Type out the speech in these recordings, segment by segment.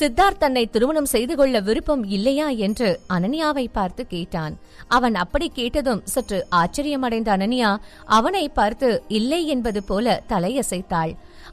சித்தார்த் தன்னை திருமணம் செய்து கொள்ள விருப்பம் இல்லையா என்று அனன்யாவை பார்த்து கேட்டான். அவன் அப்படி கேட்டதும் சற்று ஆச்சரியமடைந்த அனன்யா அவனை பார்த்து இல்லை என்பது போல தலையசைத்தாள்.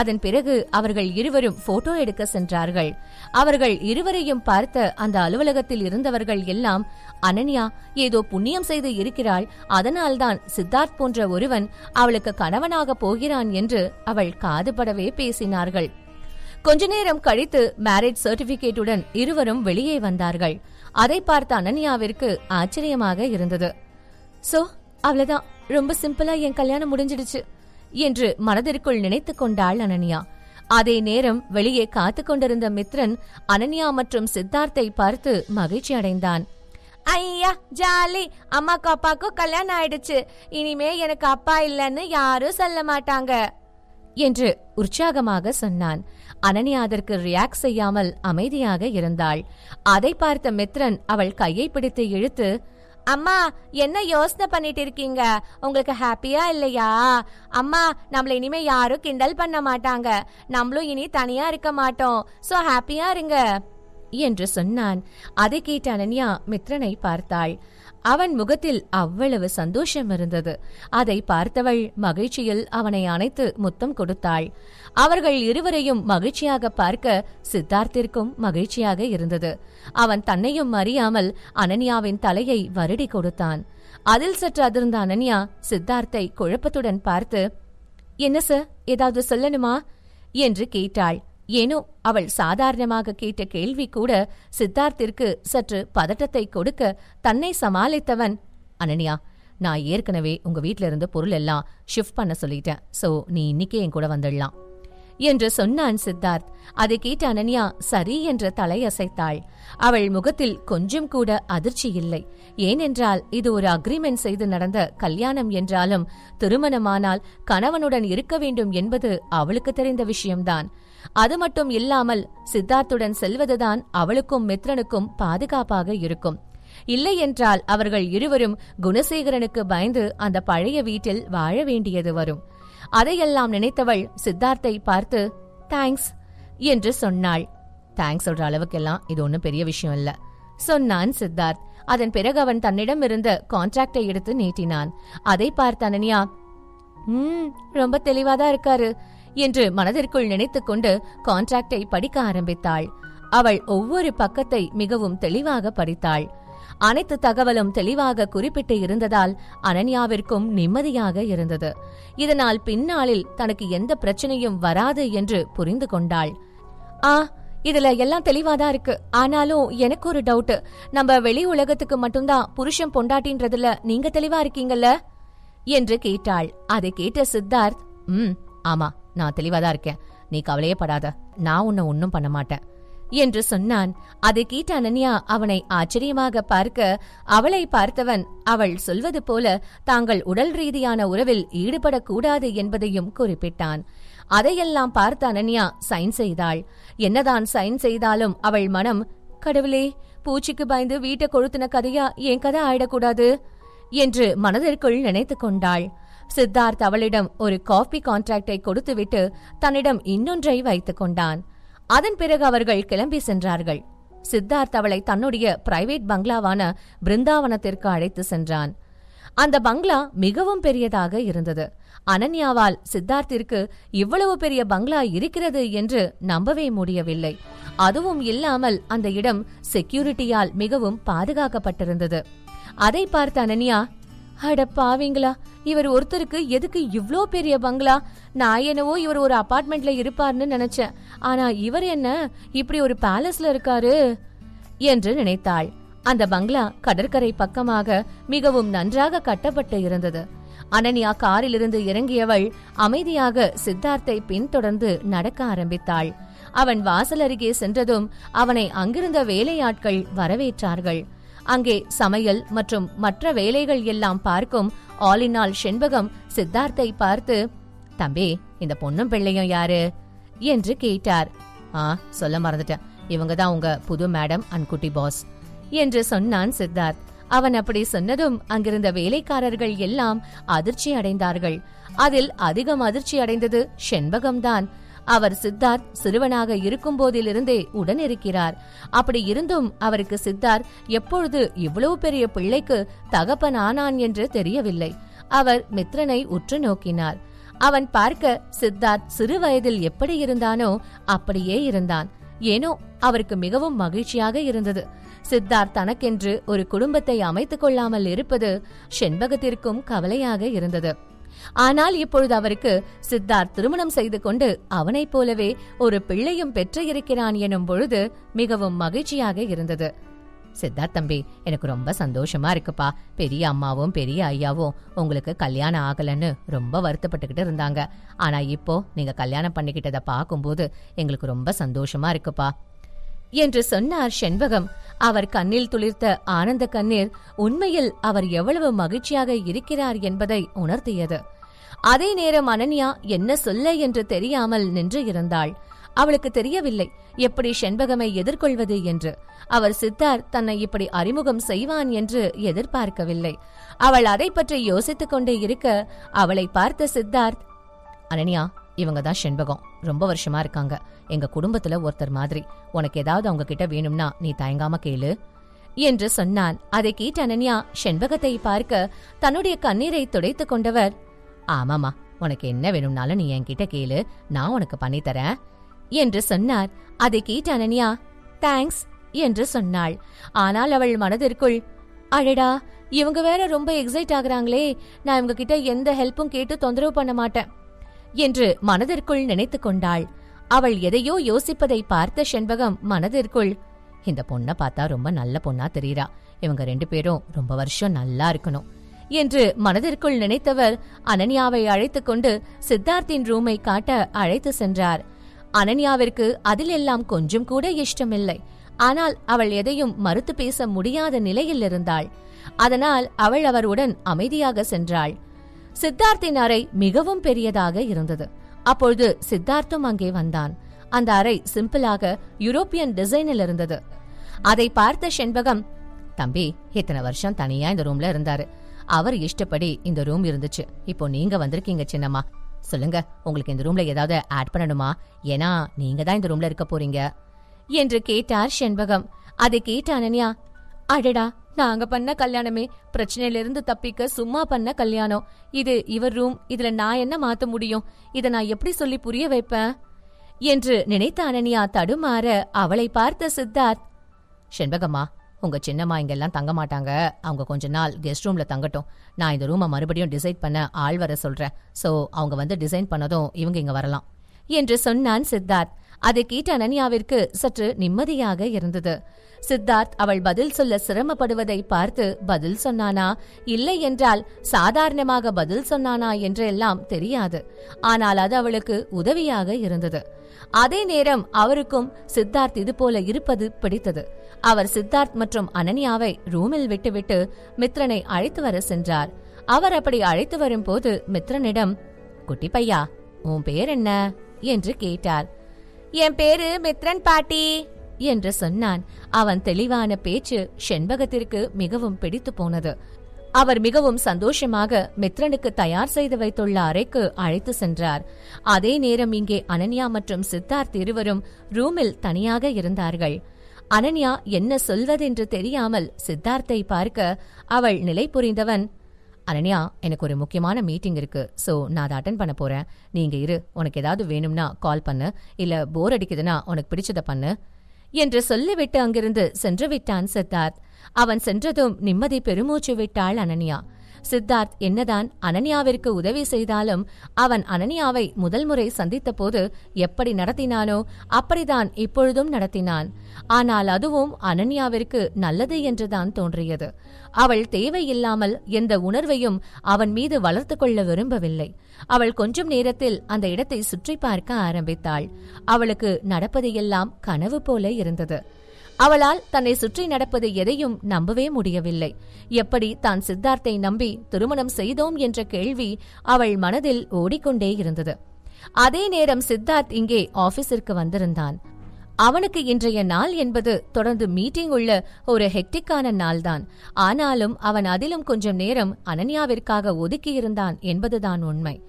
அதன் பிறகு அவர்கள் இருவரும் போட்டோ எடுக்க சென்றார்கள். அவர்கள் இருவரையும் பார்த்த அந்த அலுவலகத்தில் இருந்தவர்கள் எல்லாம் அனன்யா ஏதோ புண்ணியம் செய்து இருக்கிறாள் அதனால்தான் சித்தார்த் போன்ற ஒருவன் அவளுக்கு கணவனாக போகிறான் என்று அவள் காதுபடவே பேசினார்கள். கொஞ்ச நேரம் கழித்து மேரேஜ் சர்டிபிகேட்டுடன் இருவரும் வெளியே வந்தார்கள். அதை பார்த்த அனன்யாவிற்கு ஆச்சரியமாக இருந்தது. சோ அவ்வளவுதான். ரொம்ப சிம்பிளா என் கல்யாணம் முடிஞ்சிடுச்சு என்று மனதிற்குள் நினைத்துக் கொண்டாள் அனன்யா. அதே நேரம் வெளியே காத்து கொண்டிருந்த மித்ரன் அனன்யா மற்றும் சித்தார்த்தை பார்த்து மகிழ்ச்சி அடைந்தான். ஐயா ஜாலி. அம்மாக்கு அப்பாக்கும் கல்யாணம் ஆயிடுச்சு. இனிமே எனக்கு அப்பா இல்லைன்னு யாரும் சொல்ல மாட்டாங்க என்று உற்சாகமாக சொன்னான். அனன்யா அதற்கு ரியாக்ட் செய்யாமல் அமைதியாக இருந்தாள். அதை பார்த்த மித்ரன் அவள் கையை பிடித்து இழுத்து அம்மா என்ன யோசனை பண்ணிட்டு இருக்கீங்க? உங்களுக்கு ஹாப்பியா இல்லையா? அம்மா நம்மள இனிமே யாரும் கிண்டல் பண்ண மாட்டாங்க. நம்மளும் இனி தனியா இருக்க மாட்டோம். சோ ஹாப்பியா இருங்க. என்று சொன்னான். அதை கேட்ட அனன்யா மித்ரனை பார்த்தாள். அவன் முகத்தில் அவ்வளவு சந்தோஷம் இருந்தது. அதை பார்த்தவள் மகிழ்ச்சியில் அவனை அணைத்து முத்தம் கொடுத்தாள். அவர்கள் இருவரையும் மகிழ்ச்சியாக பார்க்க சித்தார்த்திற்கும் மகிழ்ச்சியாக இருந்தது. அவன் தன்னையும் அறியாமல் அனன்யாவின் தலையை வருடி கொடுத்தான். அதில் சற்று அதிர்ந்த அனன்யா சித்தார்த்தை குழப்பத்துடன் பார்த்து என்ன சார்? ஏதாவது சொல்லணுமா? என்று கேட்டாள். ஏனோ அவள் சாதாரணமாக கேட்ட கேள்வி கூட சித்தார்த்திற்கு சற்று பதட்டத்தை கொடுக்க தன்னை சமாளித்தவன் அனன்யா நான் ஏற்கனவே உங்க வீட்ல இருந்த பொருள் எல்லாம் ஷிஃப்ட் பண்ண சொல்லிட்டேன். சோ நீ இன்னைக்கே என் கூட வந்துடலாம். என்று சொன்னான் சித்தார்த். அதை கேட்ட அனன்யா சரி என்ற தலையசைத்தாள். அவள் முகத்தில் கொஞ்சம் கூட அதிர்ச்சி இல்லை. ஏனென்றால் இது ஒரு அக்ரிமெண்ட் செய்து நடந்த கல்யாணம் என்றாலும் திருமணமானால் கணவனுடன் இருக்க வேண்டும் என்பது அவளுக்கு தெரிந்த விஷயம்தான். அது மட்டும் இல்லாமல் சித்தார்த்துடன் செல்வதுதான் அவளுக்கும் மித்ரனுக்கும் பாதுகாப்பாக இருக்கும். இல்லை என்றால் அவர்கள் இருவரும் குணசேகரனுக்கு பயந்து அந்த பழைய வீட்டில் வாழ வேண்டியது வரும். அதையெல்லாம் நினைத்தவள் சித்தார்த்தை பார்த்து தேங்க்ஸ் என்று சொன்னாள். தேங்க்ஸ் சொல்ற அளவுக்கெல்லாம் இது ஒன்றும் பெரிய விஷயம் இல்ல. சொன்னான் சித்தார்த். அதன் பிறகு அவன் தன்னிடம் இருந்த கான்ட்ராக்டை எடுத்து நீட்டினான். அதை பார்த்த அனன்யா ம் ரொம்ப தெளிவாதான் இருக்காரு. என்று மனதிற்குள் நினைத்துக்கொண்டு கான்ட்ராக்டை படிக்க ஆரம்பித்தாள். அவள் ஒவ்வொரு பக்கத்தை மிகவும் தெளிவாக படித்தாள். அனைத்து தகவலும் தெளிவாக குறிப்பிட்டு இருந்ததால் அனன்யாவிற்கும் நிம்மதியாக இருந்தது. இதனால் பின்னாளில் தனக்கு எந்த பிரச்சனையும் வராது என்று புரிந்து கொண்டாள். ஆ இதுல எல்லாம் தெளிவாதான் இருக்கு. ஆனாலும் எனக்கு ஒரு டவுட் நம்ம வெளி உலகத்துக்கு மட்டும்தான் புருஷன் பொண்டாட்டின்றதுல நீங்க தெளிவா இருக்கீங்கல்ல? என்று கேட்டாள். அதை கேட்ட சித்தார்த் ம் ஆமா. நான் தெளிவாதான் இருக்கேன். நீ கவலையே படாத. நான் உன்னை ஒன்னும் பண்ண மாட்டேன். என்று சொன்னான். அதை கேட்ட அனன்யா அவனை ஆச்சரியமாக பார்க்க அவளை பார்த்தவன் அவள் சொல்வது போல தாங்கள் உடல் ரீதியான உறவில் ஈடுபடக்கூடாது என்பதையும் குறிப்பிட்டான். அதையெல்லாம் பார்த்த அனன்யா சைன் செய்தாள். என்னதான் சைன் செய்தாலும் அவள் மனம் கடவுளே பூச்சிக்கு பயந்து வீட்டை கொளுத்தின கதையா? என் கதை ஆயிடக்கூடாது? என்று மனதிற்குள் நினைத்துக் கொண்டாள். சித்தார்த் அவளிடம் ஒரு காபி கான்ட்ராக்டை கொடுத்துவிட்டு தன்னிடம் இன்னொன்றை வைத்துக் கொண்டான். அதன் பிறகு அவர்கள் கிளம்பி சென்றார்கள். சித்தார்த் அவளை தன்னுடைய பிரைவேட் பங்களாவான பிருந்தாவனத்திற்கு அழைத்து சென்றான். அந்த பங்களா மிகவும் பெரியதாக இருந்தது. அனன்யாவால் சித்தார்த்திற்கு இவ்வளவு பெரிய பங்களா இருக்கிறது என்று நம்பவே முடியவில்லை. அதுவும் இல்லாமல் அந்த இடம் செக்யூரிட்டியால் மிகவும் பாதுகாக்கப்பட்டிருந்தது. அதை பார்த்த அனன்யா அட பாவீங்களா இவர் ஒருத்தருக்கு எதுக்கு இவ்ளோ பெரிய பங்களா? நான் என்னவோ இவர் ஒரு அபார்ட்மெண்ட்ல இருப்பார்னு நினைச்சேன். ஆனா இவர் என்ன? இப்படி ஒரு பேலஸ்ல இருக்காரு? என்று நினைத்தாள். அந்த பங்களா கடற்கரை பக்கமாக மிகவும் நன்றாக கட்டப்பட்டு இருந்தது. அனன்யா காரிலிருந்து இறங்கியவள் அமைதியாக சித்தார்த்தை பின்தொடர்ந்து நடக்க ஆரம்பித்தாள். அவன் வாசல் அருகே சென்றதும் அவனை அங்கிருந்த வேலையாட்கள் வரவேற்றார்கள். அங்கே சமையல் மற்றும் மற்ற வேலைகள் எல்லாம் பார்க்கும் ஆலினால் செண்பகம் சித்தார்த்தை பார்த்து தம்பி இந்த பொண்ணும் பிள்ளையும் யாரு? என்று கேட்டார். ஆ சொல்ல மறந்துட்டேன். இவங்க தான் உங்க புது மேடம் அன்குட்டி பாஸ். என்று சொன்னான் சித்தார்த். அவன் அப்படி சொன்னதும் அங்கிருந்த வேலைக்காரர்கள் எல்லாம் அதிர்ச்சி அடைந்தார்கள். அதில் அதிகம் அதிர்ச்சி அடைந்தது செண்பகம்தான். அவர் சித்தார்த் சிறுவனாக இருக்கும் போதிலிருந்தே உடன் இருக்கிறார் அப்படி இருந்தும் அவருக்கு சித்தார்த் எப்பொழுது இவ்வளவு பெரிய பிள்ளைக்கு தகப்பன் ஆனான் என்று தெரியவில்லை. அவர் மித்ரனை உற்று நோக்கினார். அவன் பார்க்க சித்தார்த் சிறு வயதில் எப்படி இருந்தானோ அப்படியே இருந்தான். ஏனோ அவருக்கு மிகவும் மகிழ்ச்சியாக இருந்தது. சித்தார்த் தனக்கென்று ஒரு குடும்பத்தை அமைத்துக் கொள்ளாமல் இருப்பது செண்பகத்திற்கும் கவலையாக இருந்தது. ஆனால் இப்பொழுது அவருக்கு சித்தார்த் திருமணம் செய்து கொண்டு அவனைப் போலவே ஒரு பிள்ளையும் பெற்று இருக்கிறான் எனும் பொழுது மிகவும் மகிழ்ச்சியாக இருந்தது. சித்தார்த் தம்பி எனக்கு ரொம்ப சந்தோஷமா இருக்குப்பா. பெரிய அம்மாவும் பெரிய ஐயாவும் உங்களுக்கு கல்யாணம் ஆகலன்னு ரொம்ப வருத்தப்பட்டுக்கிட்டு இருந்தாங்க. ஆனா இப்போ நீங்க கல்யாணம் பண்ணிக்கிட்டத பார்க்கும்போது எங்களுக்கு ரொம்ப சந்தோஷமா இருக்குப்பா. என்று சொன்னார் செண்பகம். அவர் கண்ணில் துளிர்த்த ஆனந்த கண்ணீர் உண்மையில் அவர் எவ்வளவு மகிழ்ச்சியாக இருக்கிறார் என்பதை உணர்த்தியது. அதே நேரம் அனன்யா என்ன சொல்ல என்று தெரியாமல் நின்று இருந்தாள். அவளுக்கு தெரியவில்லை எப்படி செண்பகமை எதிர்கொள்வது என்று. அவர் சித்தார்த் தன்னை இப்படி அறிமுகம் செய்வான் என்று எதிர்பார்க்கவில்லை. அவள் அதை பற்றி யோசித்துக் கொண்டே இருக்க அவளை பார்த்த சித்தார்த் அனன்யா இவங்க தான் செண்பகம். ரொம்ப வருஷமா இருக்காங்க. எங்க குடும்பத்துல ஒருத்தர் மாதிரி. உனக்கு ஏதாவது அவங்க கிட்ட வேணும்னா நீ தயங்காம கேளு. என்று சொன்னான். அதை கேட்ட அனன்யா செண்பகத்தை பார்க்க தன்னுடைய கண்ணீரை துடைத்துக் கொண்டவர் ஆமாமா உனக்கு என்ன வேணும்னாலும் நீ என்கிட்ட கேளு. நான் உனக்கு பண்ணி தரேன். என்று சொன்னார். அதை கேட்ட அனன்யா தேங்க்ஸ் என்று சொன்னாள். ஆனால் அவள் மனதிற்குள் அடடா இவங்க வேற ரொம்ப எக்ஸைட் ஆகுறாங்களே. நான் இவங்க கிட்ட எந்த ஹெல்ப்பும் கேட்டு தொந்தரவு பண்ண மாட்டேன். என்று மனதிற்குள் நினைத்துக் கொண்டாள். அவள் எதையோ யோசிப்பதை பார்த்த செண்பகம் மனதிற்குள் இந்த பொண்ண பார்த்தா ரொம்ப நல்ல பொண்ணா தெரியுறா. இவங்க ரெண்டு பேரும் ரொம்ப வருஷம் நல்லா இருக்கணும் என்று மனதிற்குள் நினைத்தவர் அனன்யாவை அழைத்துக் கொண்டு சித்தார்த்தின் ரூமை காட்ட அழைத்து சென்றார். அனன்யாவிற்கு அதிலெல்லாம் கொஞ்சம் கூட இஷ்டமில்லை. ஆனால் அவள் எதையும் மறுத்து பேச முடியாத நிலையில் இருந்தாள். அதனால் அவள் அவருடன் அமைதியாக சென்றாள். சித்தார்த்தின் அறை மிகவும் பெரியதாக இருந்தது. அப்பொழுது சித்தார்த்தும் அங்கே வந்தான். அந்த அறை சிம்பிளாக யூரோப்பியன் டிசைனில் இருந்தது. அதை பார்த்த செண்பகம் தம்பி இத்தனை வருஷம் தனியா இந்த ரூம்ல இருந்தாரு. அவர் இஷ்டப்படி இந்த ரூம் இருந்துச்சு. இப்போ நீங்க வந்திருக்கீங்க சின்னம்மா. சொல்லுங்க உங்களுக்கு இந்த ரூம்ல ஏதாவது ஆட் பண்ணணுமா? ஏன்னா நீங்க தான் இந்த ரூம்ல இருக்க போறீங்க. என்று கேட்டார் செண்பகம். அதை கேட்ட அனன்யா அடடா நாங்க பண்ண கல்யாணமே பிரச்சனையிலிருந்து தப்பிக்க சும்மா பண்ண கல்யாணம். இது இவர் ரூம் இதுல நான் என்ன மாத்த முடியும்? இத நான் எப்படி சொல்லி புரிய வைப்பேன்? என்று நினைத்த அனனியா தடுமாற அவளை பார்த்த சித்தார்த் செண்பகம்மா உங்க சின்னம்மா இங்கெல்லாம் தங்க மாட்டாங்க. அவங்க கொஞ்ச நாள் கெஸ்ட் ரூம்ல தங்கட்டும். நான் இந்த ரூமை மறுபடியும் டிசைட் பண்ண ஆள் வர சொல்றேன். சோ அவங்க வந்து டிசைன் பண்ணதும் இவங்க இங்க வரலாம். என்று சொன்னான் சித்தார்த். அதை கேட்ட அனன்யாவிற்கு சற்று நிம்மதியாக இருந்தது. சித்தார்த் அவள் பதில் சொல்ல சிரமப்படுவதை பார்த்து பதில் சொன்னானா? இல்லை என்றால் சாதாரணமாக பதில் சொன்னானா என்றெல்லாம் தெரியாது. ஆனால் அது அவளுக்கு உதவியாக இருந்தது. அதே நேரம் அவருக்கும் சித்தார்த் இது போல இருப்பது பிடித்தது. அவர் சித்தார்த் மற்றும் அனன்யாவை ரூமில் விட்டுவிட்டு மித்ரனை அழைத்து வர சென்றார். அவர் அப்படி அழைத்து வரும்போது மித்ரனிடம் குட்டி பையா உன் பேர் என்ன? என்று கேட்டார். என் பேரு மித்ரன் பாட்டி. என்று சொன்னான். அவன் தெளிவான பேச்சு செண்பகத்திற்கு மிகவும் பிடித்து போனது. அவர் மிகவும் சந்தோஷமாக மித்ரனுக்கு தயார் செய்து வைத்துள்ள அறைக்கு அழைத்து சென்றார். அதே நேரம் இங்கே அனன்யா மற்றும் சித்தார்த் இருவரும் ரூமில் தனியாக இருந்தார்கள். அனன்யா என்ன சொல்வதென்று தெரியாமல் சித்தார்த்தை பார்க்க அவள் நிலை புரிந்தவன் அனன்யா எனக்கு ஒரு முக்கியமான மீட்டிங் இருக்கு. சோ நான் அதை அட்டன் பண்ண போறேன். நீங்க இரு. உனக்கு ஏதாவது வேணும்னா கால் பண்ணு. இல்ல போர் அடிக்குதுன்னா உனக்கு பிடிச்சத பண்ணு. என்று சொல்லிவிட்டு அங்கிருந்து சென்று விட்டான் சித்தார்த். அவன் சென்றதும் நிம்மதி பெருமூச்சு விட்டாள் அனன்யா. சித்தார்த் என்னதான் அனன்யாவிற்கு உதவி செய்தாலும் அவன் அனன்யாவை முதல் முறை சந்தித்த போது எப்படி நடத்தினானோ அப்படிதான் இப்பொழுதும் நடத்தினான். ஆனால் அதுவும் அனன்யாவிற்கு நல்லது என்றுதான் தோன்றியது. அவள் தேவையில்லாமல் எந்த உணர்வையும் அவன் மீது வளர்த்து கொள்ள விரும்பவில்லை. அவள் கொஞ்சம் நேரத்தில் அந்த இடத்தை சுற்றி பார்க்க ஆரம்பித்தாள். அவளுக்கு நடப்பது எல்லாம் கனவு போல இருந்தது. அவளால் தன்னை சுற்றி நடப்பது எதையும் நம்பவே முடியவில்லை. எப்படி தான் சித்தார்த்தை நம்பி திருமணம் செய்தோம் என்ற கேள்வி அவள் மனதில் ஓடிக்கொண்டே இருந்தது. அதே நேரம் சித்தார்த் இங்கே ஆபீஸிற்கு வந்திருந்தான். அவனுக்கு இன்றைய நாள் என்பது தொடர்ந்து மீட்டிங் உள்ள ஒரு ஹெக்டிக்கான நாள்தான். ஆனாலும் அவன் அதிலும் கொஞ்சம் நேரம் அனன்யாவிற்காக ஒதுக்கியிருந்தான் என்பதுதான் உண்மை.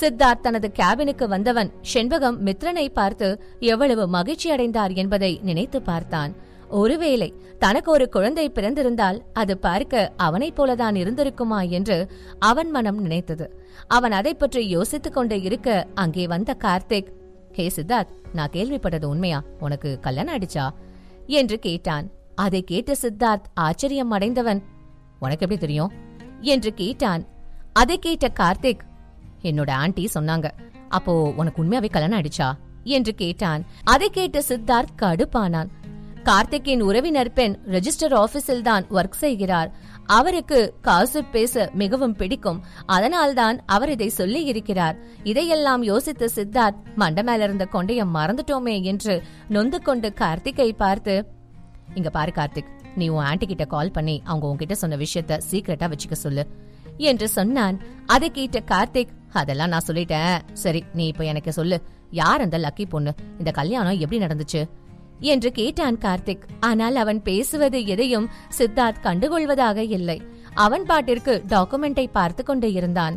சித்தார்த் தனது கேபினுக்கு வந்தவன் செண்பகம் மித்ரனை பார்த்து எவ்வளவு மகிழ்ச்சி அடைந்தார் என்பதை நினைத்து பார்த்தான். ஒருவேளை தனக்கு ஒரு குழந்தை பிறந்திருந்தால் அது பார்க்க அவனைப் போலதான் இருந்திருக்குமா என்று அவன் மனம் நினைத்தது. அவன் அதை பற்றி யோசித்துக் கொண்டே இருக்க அங்கே வந்த கார்த்திக் ஹே சித்தார்த் நான் கேள்விப்பட்டது உண்மையா? உனக்கு கல்யாணம் ஆயிடுச்சா? என்று கேட்டான். அதை கேட்ட சித்தார்த் ஆச்சரியம் அடைந்தவன் உனக்கு எப்படி தெரியும்? என்று கேட்டான். அதை கேட்ட கார்த்திக் என்னோட ஆண்டி சொன்னாங்க. அப்போ உனக்கு உண்மையாவே கல்யாணம் ஆயிடுச்சா? என்று கேட்டான். அதை கேட்ட சித்தார்த் கடுப்பானான். கார்த்திக்கின் உறவினர் பெண் ரெஜிஸ்டர் ஆபீஸில் தான் ஒர்க் செய்கிறார். அவருக்கு காசு பேச மிகவும் பிடிக்கும். அதனால்தான் அவர் இதை சொல்லி இருக்கிறார். இதையெல்லாம் யோசித்த சித்தார்த் மண்ட மேல இருந்த மறந்துட்டோமே என்று நொந்து கொண்டு கார்த்திக்கை பார்த்து இங்க பாரு கார்த்திக் நீ உன் ஆன்ட்டி கிட்ட கால் பண்ணி அவங்க உன்கிட்ட சொன்ன விஷயத்த சீக்கிரட்டா வச்சுக்க சொல்லு. என்று சொன்னான். அதை கேட்ட கார்த்திக் அதெல்லாம் நான் சொல்லிட்டேன். சரி நீ இப்ப எனக்கு சொல்லு. யார் அந்த லக்கி பொண்ணு? இந்த கல்யாணம் எப்படி நடந்துச்சு? என்று கேட்டான் கார்த்திக். ஆனால் அவன் பேசுவது எதையும் சித்தார்த் கண்டுகொள்வதாக இல்லை. அவன் பாட்டிற்கு டாக்குமெண்டை பார்த்து கொண்டே இருந்தான்.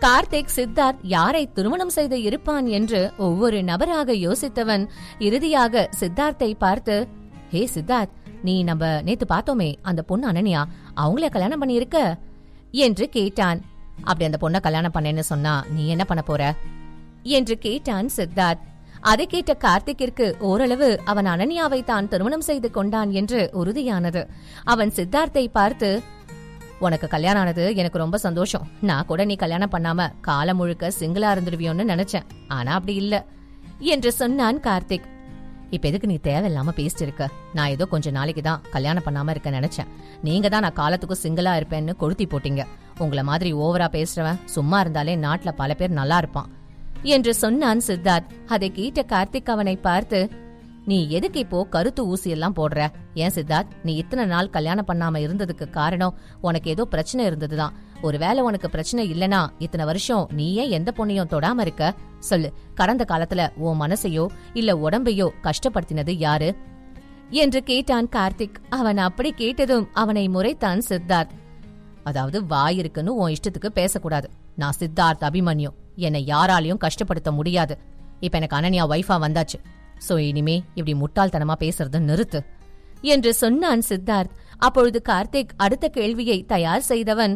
கார்த்திக் சித்தார்த் யாரை திருமணம் செய்து இருப்பான் என்று ஒவ்வொரு நபராக யோசித்தவன் இறுதியாக சித்தார்த்தை பார்த்து ஹே சித்தார்த் நீ நம்ம நேத்து பார்த்தோமே அந்த பொண்ணு அனன்யா அவங்கள கல்யாணம் பண்ணியிருக்க? என்று கேட்டான். அப்படி அந்த பொண்ணை கல்யாணம் பண்ணேன்னு சொன்னா நீ என்ன பண்ண போற? என்று கேட்டான் சித்தார்த். அதை கேட்ட கார்த்திக்கிற்கு ஓரளவு அவன் அனன்யாவை தான் திருமணம் செய்து கொண்டான் என்று உறுதியானது. அவன் சித்தார்த்தை பார்த்து உனக்கு கல்யாணம் ஆனது எனக்கு ரொம்ப சந்தோஷம். நான் கூட நீ கல்யாணம் பண்ணாம காலம் முழுக்க சிங்கிளா இருந்துருவியோன்னு நினைச்சேன். ஆனா அப்படி இல்ல என்று சொன்னான் கார்த்திக். இப்ப எதுக்கு நீ தேவையில்லாம பேசிட்டு இருக்க? நான் ஏதோ கொஞ்ச நாளைக்கு தான் கல்யாணம் பண்ணாம இருக்க நினைச்சேன். நீங்க தான் நான் காலத்துக்கும் சிங்கிளா இருப்பேன்னு கொளுத்தி போட்டீங்க. உங்களை மாதிரி ஓவரா பேசுறவன் சும்மா இருந்தாலே நாட்டுல பல பேர் நல்லா இருப்பான். என்று சொன்னான் சித்தார்த். அதை கேட்ட கார்த்திக் அவனை பார்த்து நீ எதுக்கு இப்போ கருத்து ஊசி எல்லாம் போடுற? ஏன் சித்தார்த்? நீ இத்தனை நாள் கல்யாணம் பண்ணாம இருந்ததுக்கு காரணம் உனக்கு ஏதோ பிரச்சனை இருந்ததுதான். ஒருவேளை உனக்கு பிரச்சனை இல்லனா இத்தனை வருஷம் நீ ஏன் எந்த பொண்ணையும் தொடாம இருக்க? சொல்லு. கடந்த காலத்துல உன் மனசையோ இல்ல உடம்பையோ கஷ்டப்படுத்தினது யாரு? என்று கேட்டான் கார்த்திக். அவன் அப்படி கேட்டதும் அவனை முறைத்தான் சித்தார்த். அதாவது வாய் இருக்குன்னு உன் இஷ்டத்துக்கு பேசக்கூடாது. நான் சித்தார்த் அபிமன்யு. என்னை யாராலையும் கஷ்டப்படுத்த முடியாது. இப்ப எனக்கு அனன்யா ஒய்ஃபா வந்தாச்சு. சோ இனிமே இப்படி முட்டாள்தனமா பேசுறத நிறுத்து. என்று சொன்னான் சித்தார்த். அப்பொழுது கார்த்திக் அடுத்த கேள்வியை தயார் செய்தவன்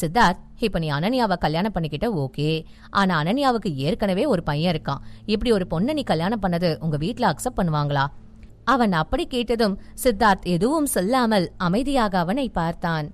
சித்தார்த் இப்போ நீ அனன்யாவை கல்யாணம் பண்ணிக்கிட்ட ஓகே ஆனா அனன்யாவுக்கு ஏற்கனவே ஒரு பையன் இருக்கான். இப்படி ஒரு பொண்ணை நீ கல்யாணம் பண்ணது உங்க வீட்ல அக்செப்ட் பண்ணுவாங்களா? அவன் அப்படி கேட்டதும் சித்தார்த் எதுவும் சொல்லாமல் அமைதியாக அவனை பார்த்தான்.